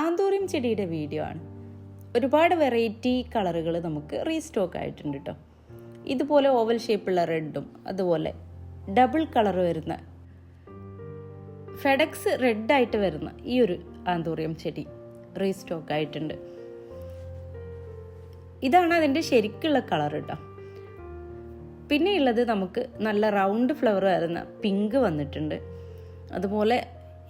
Anthurium ചെടിയുടെ video ആണ്. ഒരുപാട് വെറൈറ്റി കളറുകൾ നമുക്ക് റീസ്റ്റോക്ക് ആയിട്ടുണ്ട് കേട്ടോ ഇതുപോലെ ഓവൽ ഷേപ്പുള്ള റെഡും അതുപോലെ ഡബിൾ കളർ വരുന്ന ഫെഡക്സ് റെഡായിട്ട് വരുന്ന ഈ ഒരു ആന്തോറിയം ചെടി റീസ്റ്റോക്ക് ആയിട്ടുണ്ട്. ഇതാണ് അതിന്റെ ശരിക്കുള്ള കളർ കേട്ടോ പിന്നെയുള്ളത് നമുക്ക് നല്ല റൗണ്ട് ഫ്ലവർ വരുന്ന പിങ്ക് വന്നിട്ടുണ്ട്. അതുപോലെ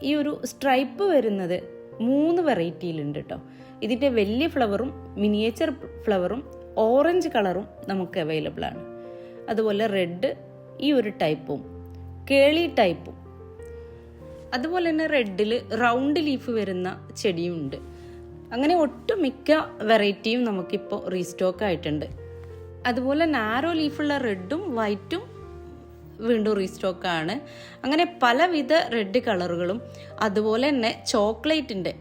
ഈ ഒരു സ്ട്രൈപ്പ് വരുന്നത് മൂന്ന് വെറൈറ്റിയിലുണ്ട് കേട്ടോ ഇതിന്റെ വലിയ ഫ്ലവറും മിനിയേച്ചർ ഫ്ലവറും ഓറഞ്ച് കളറും നമുക്ക് അവൈലബിൾ ആണ്. അതുപോലെ റെഡ് ഈ ഒരു ടൈപ്പും കേളി ടൈപ്പും. അതുപോലെ തന്നെ റെഡിൽ റൗണ്ട് ലീഫ് വരുന്ന ചെടിയും ഉണ്ട്. അങ്ങനെ ഒട്ടുമിക്ക വെറൈറ്റിയും നമുക്കിപ്പോൾ റീസ്റ്റോക്ക് ആയിട്ടുണ്ട്. അതുപോലെ നാരോ ലീഫുള്ള റെഡും വൈറ്റും വീണ്ടും റീസ്റ്റോക്ക് ആണ് അങ്ങനെ പലവിധ റെഡ് കളറുകളും അതുപോലെ തന്നെ ചോക്ലേറ്റിന്റെ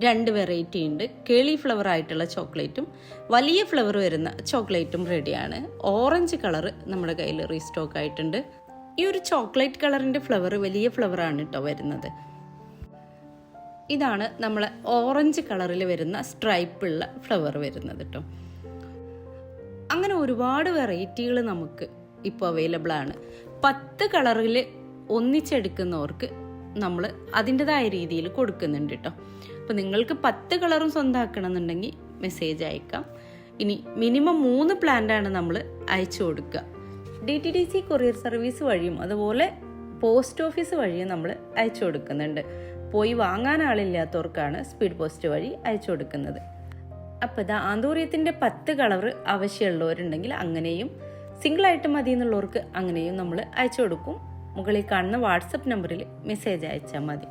രണ്ട് വെറൈറ്റി ഉണ്ട്. കേളി ഫ്ലവർ ആയിട്ടുള്ള ചോക്ലേറ്റും വലിയ ഫ്ലവർ വരുന്ന ചോക്ലേറ്റും റെഡിയാണ് ഓറഞ്ച് കളർ നമ്മുടെ കയ്യിൽ റീസ്റ്റോക്ക് ആയിട്ടുണ്ട്. ഈ ഒരു ചോക്ലേറ്റ് കളറിന്റെ ഫ്ലവർ വലിയ ഫ്ലവറാണ് കേട്ടോ വരുന്നത്. ഇതാണ് നമ്മൾ ഓറഞ്ച് കളറിൽ വരുന്ന സ്ട്രൈപ്പുള്ള ഫ്ലവർ വരുന്നത് കേട്ടോ അങ്ങനെ ഒരുപാട് വെറൈറ്റികൾ നമുക്ക് ഇപ്പോൾ അവൈലബിൾ ആണ്. പത്ത് കളറിൽ ഒന്നിച്ചെടുക്കുന്നവർക്ക് നമ്മൾ അതിന്റെതായ രീതിയിൽ കൊടുക്കുന്നുണ്ട് കേട്ടോ അപ്പോൾ നിങ്ങൾക്ക് പത്ത് കളറും സ്വന്തമാക്കണം എന്നുണ്ടെങ്കിൽ മെസ്സേജ് അയക്കാം. ഇനി മിനിമം മൂന്ന് പ്ലാന്റാണ് നമ്മൾ അയച്ചു കൊടുക്കുക. D T D C courier service വഴിയും അതുപോലെ പോസ്റ്റ് ഓഫീസ് വഴിയും നമ്മൾ അയച്ചു കൊടുക്കുന്നുണ്ട്. പോയി വാങ്ങാൻ ആളില്ലാത്തവർക്കാണ് സ്പീഡ് പോസ്റ്റ് വഴി അയച്ചു കൊടുക്കുന്നത്. അപ്പോൾ ഇതാ ആന്തൂര്യത്തിന്റെ പത്ത് കളർ ആവശ്യമുള്ളവരുണ്ടെങ്കിൽ അങ്ങനെയും സിംഗിൾ ആയിട്ട് മതി എന്നുള്ളവർക്ക് അങ്ങനെയും നമ്മൾ അയച്ചു കൊടുക്കും. മുകളിൽ കാണുന്ന വാട്സപ്പ് നമ്പറിൽ മെസ്സേജ് അയച്ചാൽ മതി.